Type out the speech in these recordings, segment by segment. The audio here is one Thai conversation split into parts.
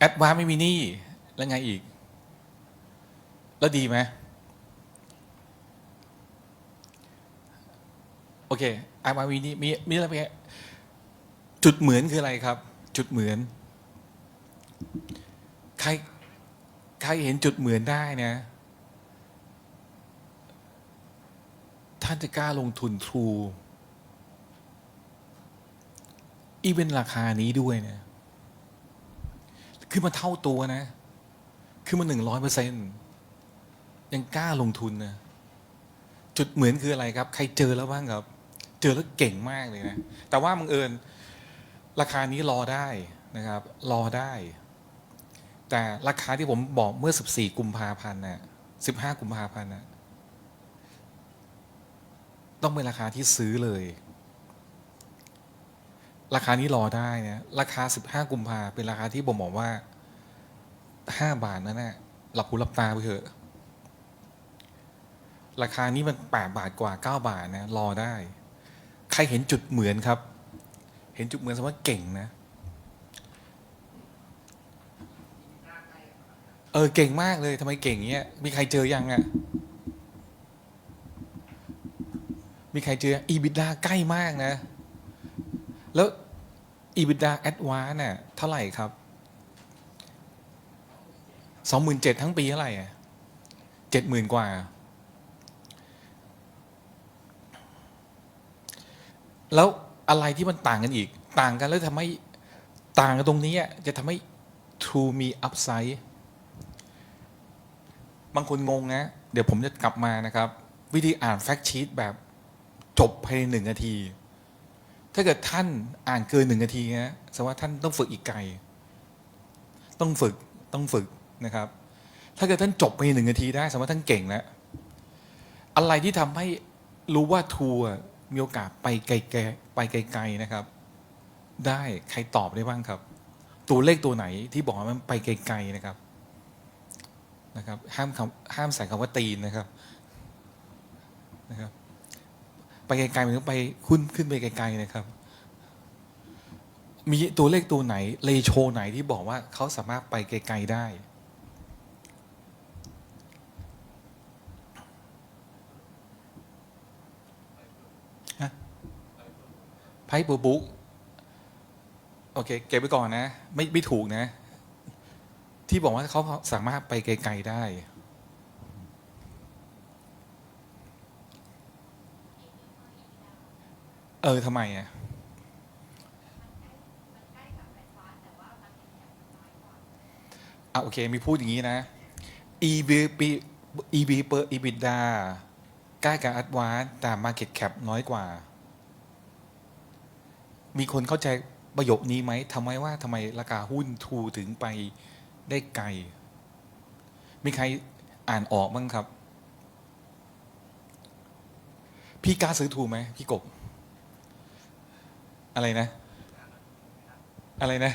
แอดวานไม่มีหนี้แล้วไงอีก แล้วดีไหมโอเคแอดวานมีหนี้มีมีอะไรไหมจุดเหมือนคืออะไรครับ จุดเหมือน ใครใครเห็นจุดเหมือนได้นะ ท่านจะกล้าลงทุนทรูอีเวนราคานี้ด้วยนะ คือมันเท่าตัวนะ คือมันหนึ่งร้อยเปอร์เซ็นยังกล้าลงทุนนะจุดเหมือนคืออะไรครับ ใครเจอแล้วบ้างครับ เจอแล้วเก่งมากเลยนะ แต่ว่าบังเอิญราคานี้รอได้นะครับ รอได้ แต่ราคาที่ผมบอกเมื่อ 14 กุมภาพันธ์น่ะ15 กุมภาพันธ์น่ะต้องเป็นราคาที่ซื้อเลย ราคานี้รอได้นะราคา 15 กุมภาเป็นราคาที่ผมบอกว่า 5 บาทนั่นแหละหลับหูหลับตาไปเถอะ ราคานี้มัน 8 บาทกว่า 9 บาทนะ รอได้ ใครเห็นจุดเหมือนครับ เห็นจุดเหมือนแสดงว่าเก่งนะ เออเก่งมากเลยทำไมเก่งเงี้ย มีใครเจอยังอะ่ะมีใครเจออีบิดาใกล้มากนะ แล้วอีบิดาแอดวานน่ะเท่าไหร่ครับสองหมื่นเจ็ดทั้งปีเท่าไหร่อะเจ็ดหมื่นกว่า แล้วอะไรที่มันต่างกันอีก ต่างกันแล้วทำให้ต่างกันตรงนี้จะทำให้ True มี Upside บางคนงงนะ เดี๋ยวผมจะกลับมานะครับ วิธีอ่านแฟกชีตแบบจบภายในหนึ่งนาที ถ้าเกิดท่านอ่านเกินหนึ่งนาทีนะแสดงว่าท่านต้องฝึกอีกไกล ต้องฝึกต้องฝึกนะครับ ถ้าเกิดท่านจบในหนึ่งนาทีได้แสดงว่าท่านเก่งแล้วอะไรที่ทำให้รู้ว่าทัวร์มีโอกาสไปไกลๆไปไกลๆนะครับ ได้ใครตอบได้บ้างครับ ตัวเลขตัวไหนที่บอกว่ามันไปไกลๆนะครับนะครับ ห้ามคำห้ามใส่คำว่าตีนนะครับนะครับ ไปไกลๆมันต้อไปขึ้นขึ้นไปไกลๆนะครับ มีตัวเลขตัวไหนเลโชไหนที่บอกว่าเขาสามารถไปไกลๆได้ไพ่บูบุ๊กโอเค เก็บไว้ก่อนนะ ไม่ไม่ถูกนะ ที่บอกว่าเขาสามารถไปไกลๆได้ เออทำไมอะอะโอเค มีพูดอย่างนี้นะ EB EB เปอร์ EBITDA ใกล้กับ Advance แต่ Market Cap น้อยกว่า มีคนเข้าใจประโยคนี้ไหมทำไมว่าทำไมราคาหุ้นทูถึงไปได้ไกล มีใครอ่านออกบ้างครับ พี่กล้าซื้อทูไหมพี่กบ อะไรนะ อะไรนะ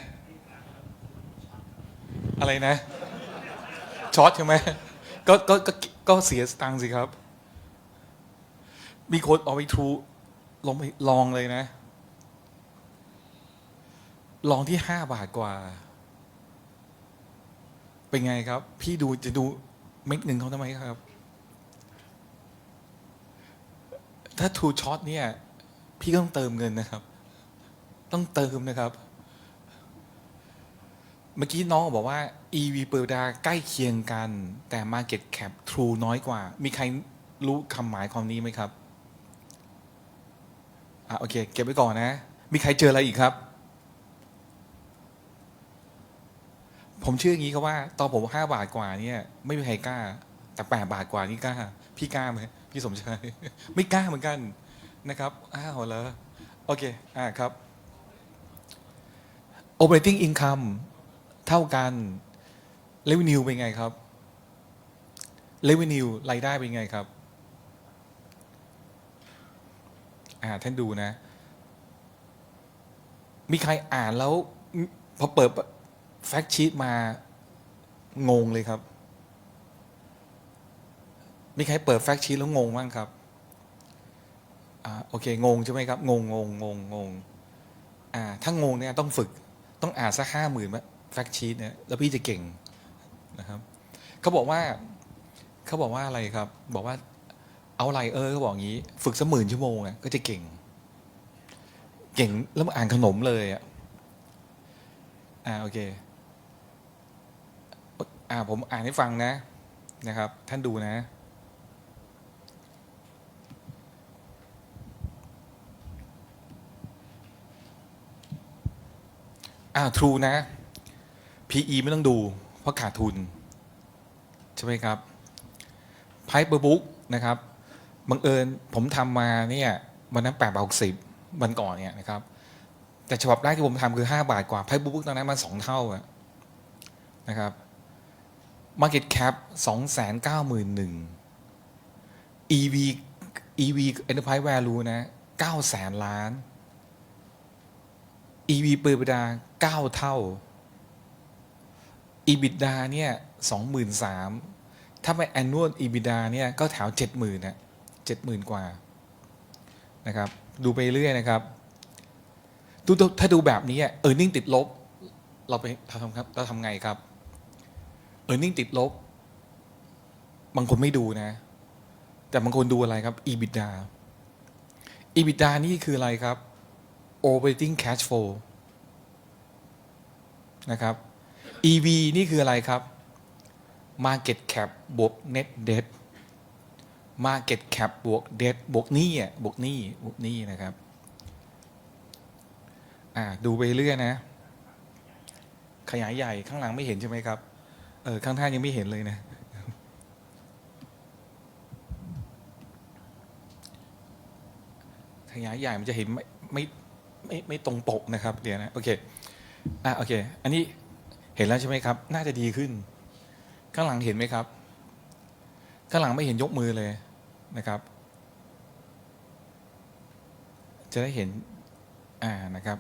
อะไรนะช็อตใช่ไหมก็ก็ก็ก็เสียสตังค์สิครับ มีคนเอาไปทูลองไปลองเลยนะ ลองที่ห้าบาทกว่า เป็นไงครับ พี่ดูจะดูเม็ดหนึ่งเขาทำไมครับ ถ้าทูช็อตเนี่ย พี่ก็ต้องเติมเงินนะครับ ต้องเติมนะครับ เมื่อกี้น้องบอกว่า EV เปอร์ดาใกล้เคียงกัน แต่ Market Cap True น้อยกว่า มีใครรู้คำหมายความนี้ไหมครับอะโอเค เก็บไว้ก่อนนะ มีใครเจออะไรอีกครับ ผมเชื่ออย่างนี้ครับว่า ตอนผมห้าบาทกว่าเนี่ยไม่มีใครกล้า แต่แปดบาทกว่านี่กล้า พี่กล้าไหมพี่สมชาย ไม่กล้าเหมือนกันนะครับ อ้าวเหรอ โอเค อ่าครับ operating income เท่ากัน revenue เป็นไงครับ revenue รายได้เป็นไงครับอ่าท่านดูนะ มีใครอ่านแล้ว พอเปิดแฟกชีตมางงเลยครับ มีใครเปิดแฟกชีตแล้วงงบ้างครับอ่าโอเค งงใช่ไหมครับ งงงงงงงอ่าถ้างงเนี่ยต้องฝึก ต้องอ่านสักห้าหมื่นแฟกชีตเนี่ยแล้วพี่จะเก่งนะครับเขาบอกว่าเขาบอกว่าอะไรครับ บอกว่าเอาไลเออเขาบอกอย่างนี้ ฝึกสักหมื่นชั่วโมงอะก็จะเก่ง เก่งแล้วมาอ่านขนมเลยอะอ่าโอเคอ่าผมอ่านให้ฟังนะนะครับ ท่านดูนะ อ่า True นะ PE ไม่ต้องดู เพราะขาดทุน ใช่ไหมครับ Piper Book นะครับบังเอิญผมทำมาเนี่ยวันนั้น8บาท60วันก่อนเนี่ยนะครับ แต่ฉบับแรกที่ผมทำคือ5บาทกว่า Piper Book ตอนนั้นมัน2เท่าอะนะครับ Market Cap 291,000 EV EV Enterprise Value นะ9แสนล้าน EV ปิดประดาเก้าเท่า EBITDA เนี่ยสองหมื่นสามถ้าไป annual EBITDA เนี่ยก็แถวเจ็ดหมื่นนะเจ็ดหมื่นกว่านะครับ ดูไปเรื่อยนะครับดูดูถ้าดูแบบนี้เออร์เน็งติดลบ เราไปทำครับเราทำไงครับเออร์เน็งติดลบ บางคนไม่ดูนะ แต่บางคนดูอะไรครับ EBITDA EBITDA นี่คืออะไรครับ operating cash flow นะครับ EV นี่คืออะไรครับ market cap บวก net debt market cap บวก debt บวกหนี้อะบวกหนี้บวกหนี้นะครับอ่าดูไปเรื่อยนะ ขยายใหญ่ข้างหลังไม่เห็นใช่ไหมครับเออข้างท่างยังไม่เห็นเลยนะขยายใหญ่มันจะเห็นไม่ไม่ ไม่ไม่ตรงปกนะครับเดี๋ยวนะโอเคอะโอเค อันนี้เห็นแล้วใช่ไหมครับ น่าจะดีขึ้น ข้างหลังเห็นไหมครับ ข้างหลังไม่เห็นยกมือเลยนะครับ จะได้เห็นอ่านะครับ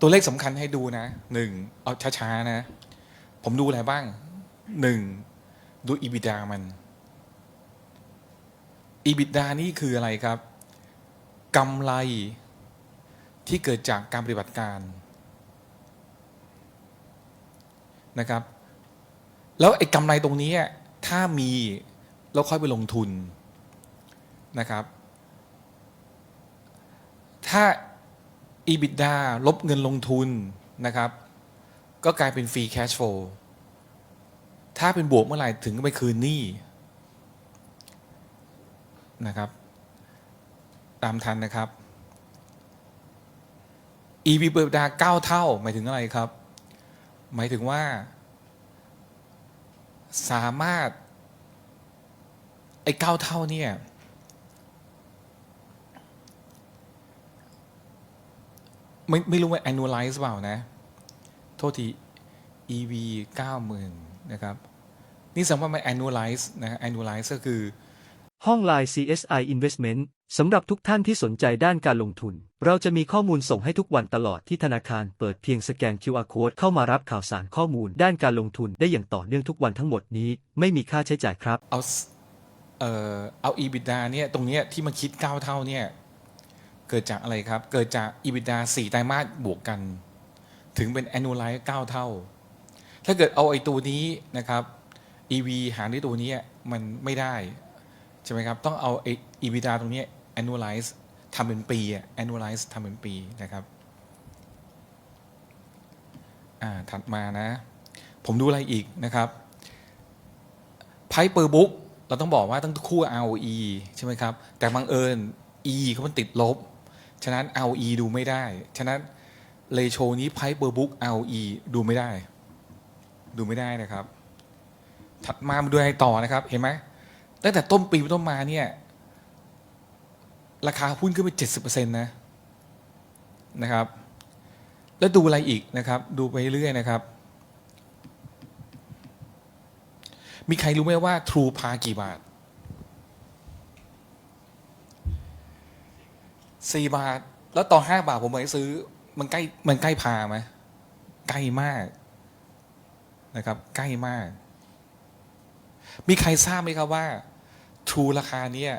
ตัวเลขสำคัญให้ดูนะหนึ่งเอาช้าๆนะ ผมดูอะไรบ้างหนึ่งดู EBITDA มัน EBITDA นี่คืออะไรครับ กำไรที่เกิดจากการปฏิบัติการนะครับ แล้วไอ้กำไรตรงนี้ถ้ามีแล้วค่อยไปลงทุนนะครับ ถ้า EBITDA ลบเงินลงทุนนะครับ ก็กลายเป็นฟรีแคชโฟลถ้าเป็นบวกเมื่อไหร่ถึงไปคืนหนี้นะครับ ตามทันนะครับ EV เปิดดาเก้าเท่า หมายถึงอะไรครับ หมายถึงว่า สามารถ ไอ้เก้าเท่าเนี่ยไม่ไม่รู้ว่า annualize เปล่านะ โทษที EV เก้าหมื่นนะครับ นี่สมมติว่ามัน annualize นะ annualize ก็คือ ห้อง Line CSI Investment สำหรับทุกท่านที่สนใจด้านการลงทุน เราจะมีข้อมูลส่งให้ทุกวันตลอดที่ธนาคารเปิดเพียงสแกน QR Code เข้ามารับข่าวสารข้อมูลด้านการลงทุนได้อย่างต่อเนื่องทุกวันทั้งหมดนี้ ไม่มีค่าใช้จ่ายครับ เอาสเอ่อเอา EBITDA เนี่ยตรงเนี้ยที่มาคิด 9 เท่าเนี่ยเกิดจากอะไรครับ เกิดจาก EBITDA 4 ไตรมาสบวกกัน ถึงเป็น annualize 9 เท่า ถ้าเกิดเอาไอ้ตัวนี้นะครับ EV หารด้วยตัวนี้มันไม่ได้ ใช่ไหมครับ ต้องเอาไอ้ EBITDA ตรงนี้ annualize ทำเป็นปีอะ annualize ทำเป็นปีนะครับอ่าถัดมานะ ผมดูอะไรอีกนะครับไพ่เปอร์บุ๊กเราต้องบอกว่าต้องคู่ ROE ใช่ไหมครับ แต่บังเอิญ E เขามันติดลบ ฉะนั้น ROE ดูไม่ได้ ฉะนั้นเลโชนี้ไพ่เปอร์บุ๊ก ROE ดูไม่ได้ ดูไม่ได้นะครับ ถัดมามาดูอะไรต่อนะครับ เห็นไหม ตั้งแต่ต้นปีเป็นต้นมาเนี่ย ราคาหุ้นขึ้นไป70%นต์นะนะครับ แล้วดูอะไรอีกนะครับ ดูไปเรื่อยนะครับ มีใครรู้ไหมว่า True พากี่บาทสี่บาท แล้วต่อห้าบาทผมไปซื้อ มันใกล้มันใกล้พาไหมใกล้มากนะครับ ใกล้มาก มีใครทราบไหมครับว่า True ราคาเนี้ย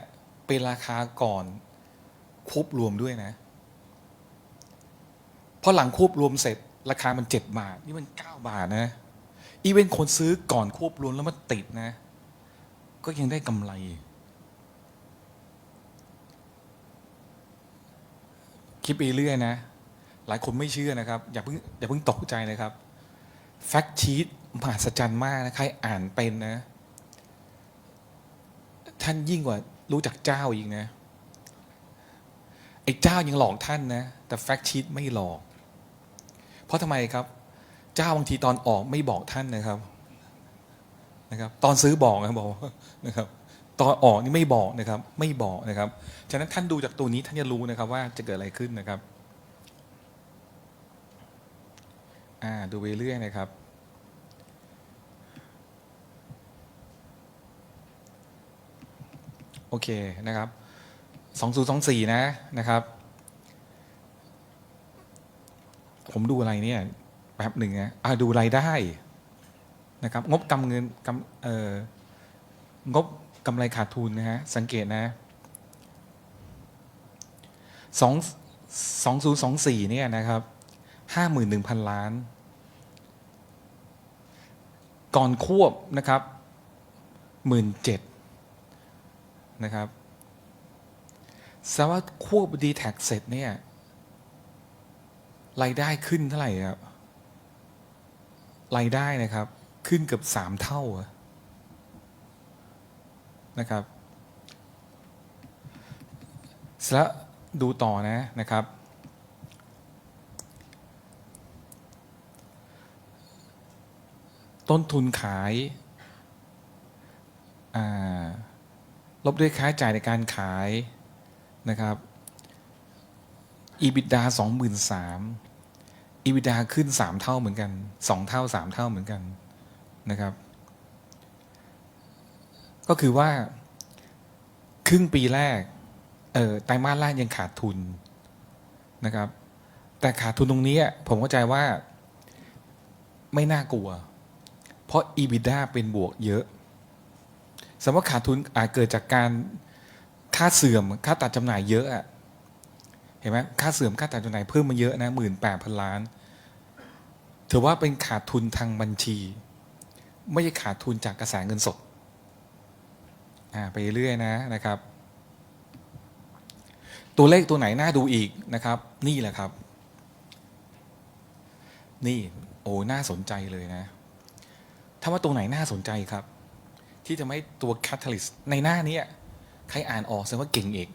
เป็นราคาก่อนควบรวมด้วยนะพอหลังควบรวมเสร็จราคามันเจ็ดบาท นี่มันเก้าบาทนะอีเวนคนซื้อก่อนควบรวมแล้วมันติดนะ ก็ยังได้กำไร คิดไปเรื่อยนะ หลายคนไม่เชื่อนะครับ อย่าเพิ่งอย่าเพิ่งตกใจนะครับ แฟกชีตมหัศจรรย์มากนะ ใครอ่านเป็นนะ ท่านยิ่งกว่ารู้จักเจ้าอีกนะไอ้เจ้ายังหลอกท่านนะ แต่แฟกชีตไม่หลอก เพราะทำไมครับ เจ้าบางทีตอนออกไม่บอกท่านนะครับนะครับ ตอนซื้อบอกนะบอกนะครับตอนออกนี่ไม่บอกนะครับ ไม่บอกนะครับ ฉะนั้นท่านดูจากตัวนี้ท่านจะรู้นะครับ ว่าจะเกิดอะไรขึ้นนะครับ อ่าดูไปเรื่อยนะครับ โอ เคนะครับสองศูนะนะครับ ผมดูอะไรเนี่ยแป๊บหนึ่งนะอ่าดูรายได้นะครับ งบกำเงินกำเอ่องบกำไรขาดทุนนะฮะสังเกตนะสองสองศูนย์สองสี่เนี่ยนะครับห้าหมื่นหนึ่งพันล้าน ก่อนควบนะครับหมื่นเจ็ด นะครับสดงว่าควบดีแท็กเสร็จเนี่ยรายได้ขึ้นเท่าไหร่ครับรายได้นะครับ ขึ้นเกือบสามเท่านะครับแล้วดูต่อนะนะครับ ต้นทุนขายอ่า ลบด้วยค่าใช้จ่ายในการขายนะครับ EBITDA สองหมื่นสาม EBITDA ขึ้นสามเท่าเหมือนกันสองเท่าสามเท่าเหมือนกันนะครับ ก็คือว่า ครึ่งปีแรกเออไตรมาสแรกยังขาดทุนนะครับ แต่ขาดทุนตรงนี้ผมเข้าใจว่าไม่น่ากลัว เพราะ EBITDA เป็นบวกเยอะ สมมติขาดทุนอาจเกิดจากการค่าเสื่อมค่าตัดจำหน่ายเยอะอะเห็นไหมค่าเสื่อมค่าตัดจำหน่ายเพิ่มมาเยอะนะหมื่นแปดพันล้านถือว่าเป็นขาดทุนทางบัญชี ไม่ใช่ขาดทุนจากกระแสเงินสดไปเรื่อยนะนะครับ ตัวเลขตัวไหนน่าดูอีกนะครับ นี่แหละครับ นี่โอ้น่าสนใจเลยนะ ถ้าว่าตรงไหนน่าสนใจครับ ที่จะไม่ตัว catalyst ในหน้านี้ใครอ่านออกแสดงว่าเก่งเอก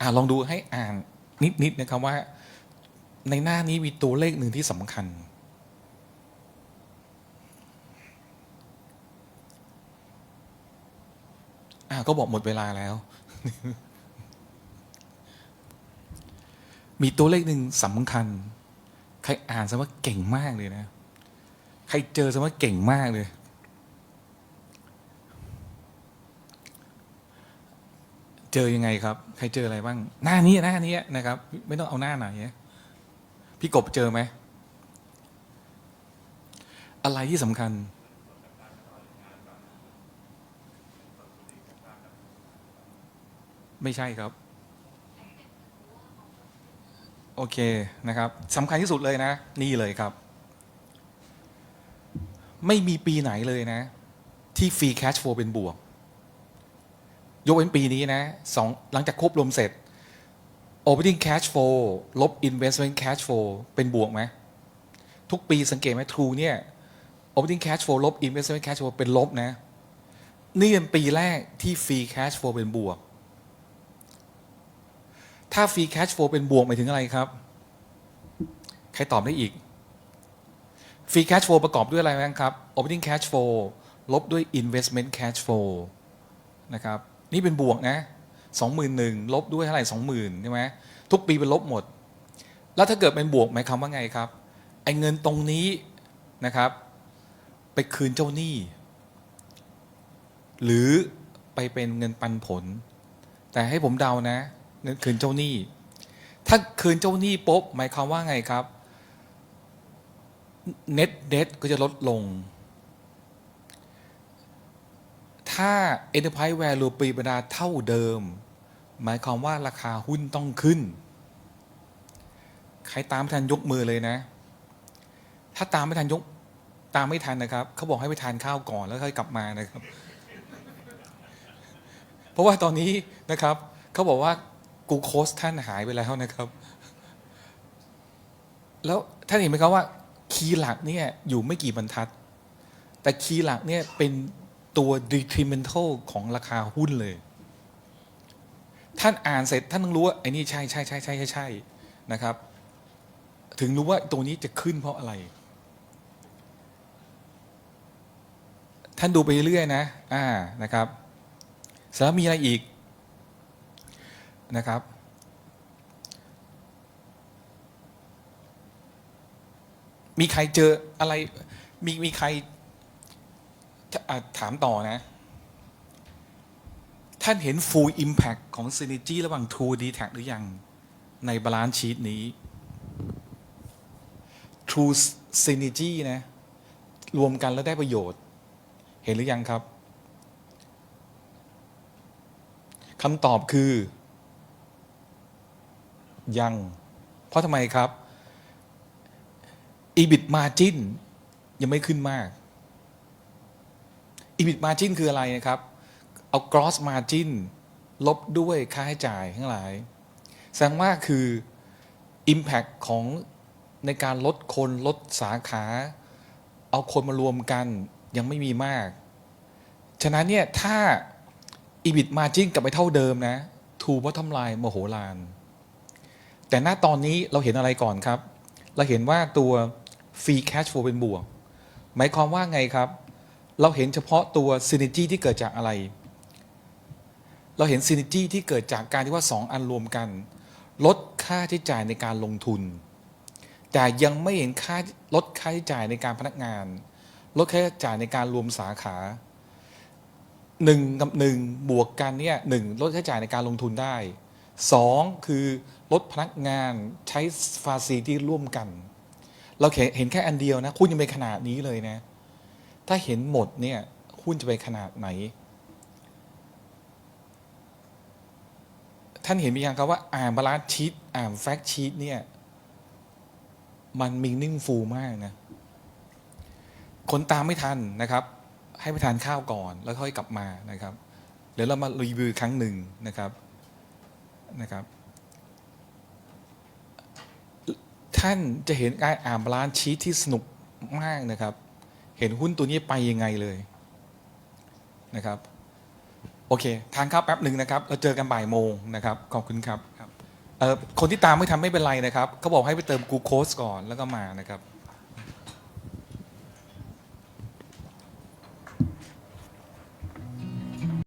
อ่าลองดูให้อ่านนิด ๆ นะครับว่า ในหน้านี้มีตัวเลขหนึ่งที่สำคัญ อ่าก็บอกหมดเวลาแล้ว มีตัวเลขหนึ่งสำคัญ ใครอ่านซะว่าเก่งมากเลยนะ ใครเจอซะว่าเก่งมากเลย เจอยังไงครับ ใครเจออะไรบ้าง หน้านี้หน้านี้นะครับ ไม่ต้องเอาหน้าไหนพี่กบเจอไหม อะไรที่สำคัญไม่ใช่ครับ โอเคนะครับสำคัญที่สุดเลยนะ นี่เลยครับ ไม่มีปีไหนเลยนะ ที่ฟรีแคชโฟเป็นบวก ยกเว้นปีนี้นะสองหลังจากควบรวมเสร็จ opening cash flow ลบ investment cash flow เป็นบวกไหม ทุกปีสังเกตไหม True เนี่ย opening cash flow ลบ investment cash flow เป็นลบนะ นี่เป็นปีแรกที่ free cash flow เป็นบวก ถ้า free cash flow เป็นบวกหมายถึงอะไรครับ ใครตอบได้อีก free cash flow ประกอบด้วยอะไรบ้างครับ opening cash flow ลบด้วย investment cash flow นะครับ นี่เป็นบวกนะสองหมื่นหนึ่งลบด้วยเท่าไหร่สองหมื่นใช่ไหมทุกปีเป็นลบหมด แล้วถ้าเกิดเป็นบวกหมายความว่าไงครับไอ้เงินตรงนี้นะครับ ไปคืนเจ้าหนี้ หรือไปเป็นเงินปันผล แต่ให้ผมเดานะ คืนเจ้าหนี้ ถ้าคืนเจ้าหนี้ปุ๊บหมายความว่าไงครับ net debt ก็จะลดลงถ้าถ้า Enterprise Value ปีบรรดาเท่าเดิม หมายความว่าราคาหุ้นต้องขึ้น ใครตามไม่ทันยกมือเลยนะ ถ้าตามไม่ทันยกตามไม่ทันนะครับ เขาบอกให้ไปทานข้าวก่อนแล้วค่อยกลับมานะครับ เพราะว่าตอนนี้นะครับ เขาบอกว่า กูโคสท่านหายไปแล้วนะครับ แล้วท่านเห็นไหมครับว่า คีย์หลักเนี่ยอยู่ไม่กี่บรรทัด แต่คีย์หลักเนี่ยเป็นตัว detrimental ของราคาหุ้นเลย ท่านอ่านเสร็จท่านต้องรู้ว่าไอ้นี่ใช่ใช่ใช่ใช่ใช่ใช่นะครับ ถึงรู้ว่าตัวนี้จะขึ้นเพราะอะไร ท่านดูไปเรื่อยนะ อ่านะครับเสร็จแล้วมีอะไรอีก นะครับ มีใครเจออะไร มีมีใครถามต่อนะ ท่านเห็น full impact ของ synergy ระหว่าง True d t a c หรือยัง ในบาลานซ์ชีตนี้ True synergy นะ รวมกันแล้วได้ประโยชน์ เห็นหรือยังครับคำตอบคือ ยัง เพราะทำไมครับ EBIT margin ยังไม่ขึ้นมาก EBIT margin คืออะไรนะครับ เอา gross margin ลบด้วยค่าใช้จ่ายทั้งหลาย แสดงว่าคือ impact ของในการลดคนลดสาขา เอาคนมารวมกันยังไม่มีมาก ฉะนั้นเนี่ย ถ้า EBIT margin กลับไปเท่าเดิมนะ ทูบ o ท t ลายมโหฬาร แต่หน้าตอนนี้เราเห็นอะไรก่อนครับ เราเห็นว่าตัว free cash flow เป็นบวก หมายความว่าไงครับ เราเห็นเฉพาะตัว synergy ที่เกิดจากอะไร เราเห็น synergy ที่เกิดจากการที่ว่า 2 อันรวมกัน ลดค่าใช้จ่ายในการลงทุน แต่ยังไม่เห็นค่าลดค่าใช้จ่ายในการพนักงาน ลดค่าใช้จ่ายในการรวมสาขาหนึ่งกับหนึ่งบวกกันเนี่ยหนึ่งลดค่าใช้จ่ายในการลงทุนได้สองคือ ลดพนักงานใช้ฟาซิที่ร่วมกัน เราเห็นแค่อันเดียวนะหุ้นยังไปขนาดนี้เลยนะ ถ้าเห็นหมดเนี่ยหุ้นจะไปขนาดไหน ท่านเห็นมียังครับว่าอ่านบาลานซ์ชีตอ่านแฟกชีตเนี่ย มันมีนิ่งฟูมากนะ คนตามไม่ทันนะครับ ให้ไปทานข้าวก่อนแล้วค่อยกลับมานะครับเดี๋ยวเรามารีวิวครั้งหนึ่งนะครับนะครับ ท่านจะเห็นการอ่านบาลานซ์ชีตที่สนุกมากนะครับ เห็นหุ้นตัวนี้ไปยังไงเลยนะครับ โอเค ทางข้าวแป๊บหนึ่งนะครับ เราเจอกันบ่ายโมงนะครับ ขอบคุณครับครบคนที่ตามไม่ทำไม่เป็นไรนะครับ เขาบอกให้ไปเติมกูโคสก่อนแล้วก็มานะครับ